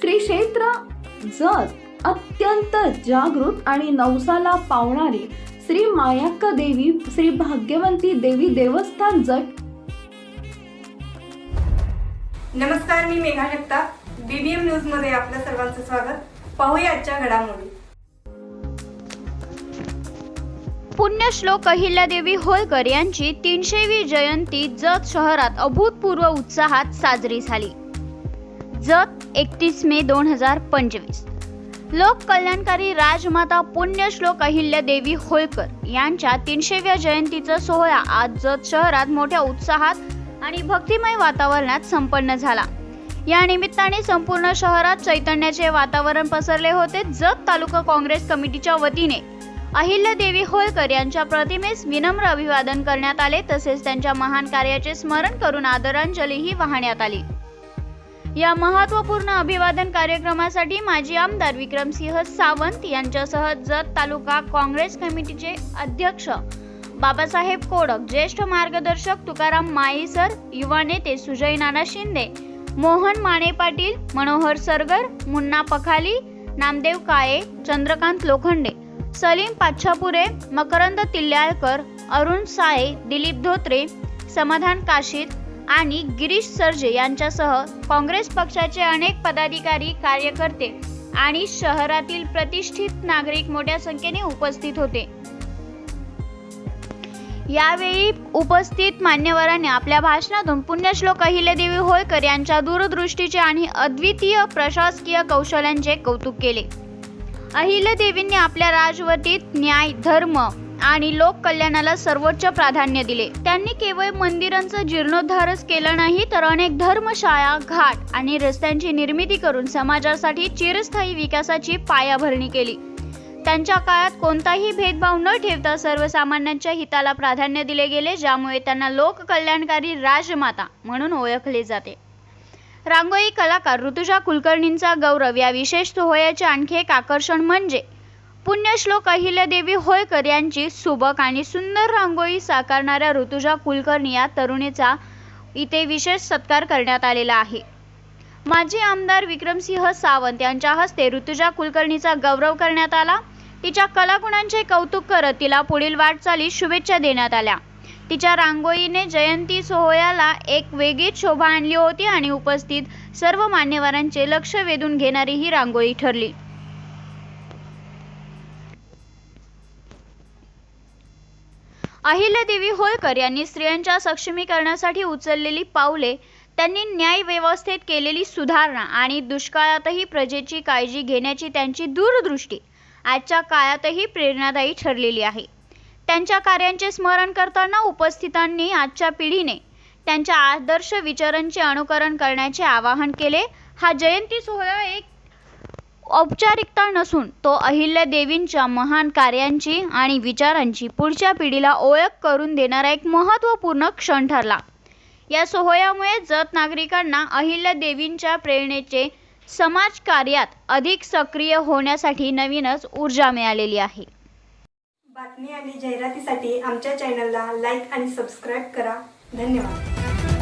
श्री क्षेत्र जत अत्यंत जागृत आणि नवसाला पावणारी श्री मायाक्का देवी श्री भाग्यवंती देवी देवस्थान जट नमस्कार मी मेघा जगताप. बीबीएम न्यूजमध्ये आपल्या सर्वांचं स्वागत. पाहूया आजच्या घडामोडी. पुण्यश्लोक अहिल्यादेवी होळकर यांची तीनशेवी जयंती जत शहरात अभूतपूर्व उत्साहात साजरी झाली. जत एकतीस मे दोन हजार पंचवीस. लोक कल्याणकारी राजमाता पुण्यश्लोक अहिल्यादेवी होळकर यांच्या तीनशेव्या जयंतीचा सोहळा आज जत शहरात मोठ्या उत्साहात आणि भक्तिमय वातावरणात संपन्न झाला. या निमित्ताने संपूर्ण शहरात चैतन्याचे वातावरण पसरले होते. जत तालुका काँग्रेस कमिटीच्या वतीने अहिल्यादेवी होळकर यांच्या प्रतिमेस विनम्र अभिवादन करण्यात आले. तसेच त्यांच्या महान कार्याचे स्मरण करून आदरांजलीही वाहण्यात आली. या महत्त्वपूर्ण अभिवादन कार्यक्रमासाठी माजी आमदार विक्रमसिंह सावंत यांच्यासह जत तालुका काँग्रेस कमिटीचे अध्यक्ष बाबासाहेब कोडक ज्येष्ठ मार्गदर्शक तुकाराम माईसर युवा नेते सुजय नाना शिंदे मोहन माने पाटील मनोहर सरगर मुन्ना पखाली नामदेव काळे चंद्रकांत लोखंडे सलीम पाच्छापुरे मकरंद तिल्याळकर अरुण साळे दिलीप धोत्रे समाधान काशीद आणि गिरीश सर्जे यांच्यासह काँग्रेस पक्षाचे अनेक पदाधिकारी कार्यकर्ते आणि शहरातील प्रतिष्ठित नागरिक मोठ्या संख्येने उपस्थित होते. यावेळी उपस्थित मान्यवरांनी आपल्या भाषणातून पुण्यश्लोक अहिल्यादेवी होळकर यांच्या दूरदृष्टीचे आणि अद्वितीय प्रशासकीय कौशल्यांचे कौतुक केले. अहिल्यादेवींनी आपल्या राजवटीत न्याय धर्म आणि लोक कल्याणाला सर्वोच्च प्राधान्य दिले. त्यांनी केवळ मंदिरांचा जीर्णोद्धारच केला नाही तर अनेक धर्मशाळा घाट आणि रस्त्यांची निर्मिती करून समाजासाठी चिरस्थायी विकासाची पायाभरणी केली. त्यांच्या काळात कोणताही भेदभाव न ठेवता सर्वसामान्यांच्या हिताला प्राधान्य दिले गेले ज्यामुळे त्यांना लोककल्याणकारी राजमाता म्हणून ओळखले जाते. रांगोळी कलाकार ऋतुजा कुलकर्णींचा गौरव या विशेष सोहळ्याचे आणखी एक आकर्षण म्हणजे पुण्यश्लोक अहिल्यादेवी होळकर यांची सुबक आणि सुंदर रांगोळी साकारणाऱ्या ऋतुजा कुलकर्णी या तरुणीचा इथे विशेष सत्कार करण्यात आलेला आहे. माजी आमदार विक्रमसिंह सावंत यांच्या हस्ते ऋतुजा कुलकर्णीचा गौरव करण्यात आला. तिच्या कलागुणांचे कौतुक करत तिला पुढील वाटचाली शुभेच्छा देण्यात आल्या. तिच्या रांगोळीने जयंती सोहळ्याला एक वेगळीच शोभा आणली होती आणि उपस्थित सर्व मान्यवरांचे लक्ष वेधून घेणारी ही रांगोळी ठरली. अहिल्यादेवी होळकर यांनी स्त्रियांच्या सक्षमीकरणासाठी उचललेली पावले त्यांनी न्याय व्यवस्थेत केलेली सुधारणा आणि दुष्काळातही प्रजेची काळजी घेण्याची त्यांची दूरदृष्टी आजच्या काळातही प्रेरणादायी ठरलेली आहे. त्यांच्या कार्यांचे स्मरण करताना उपस्थितांनी आजच्या पिढीने त्यांच्या आदर्श विचारांचे अनुकरण करण्याचे आवाहन केले. हा जयंती सोहळा एक औपचारिकता नसून तो अहिल्या देवींच्या महान कार्यांची आणि विचारांची पुढच्या पिढीला ओळख करून देणारा एक महत्त्वपूर्ण क्षण ठरला. या सोहळ्यामुळे जत नागरिकांना अहिल्या देवींच्या प्रेरणेचे समाजकार्यात अधिक सक्रिय होण्यासाठी नवीनच ऊर्जा मिळालेली आहे. बातमी आणि जाहिरातीसाठी आमच्या चॅनलला लाईक आणि सबस्क्राईब करा. धन्यवाद.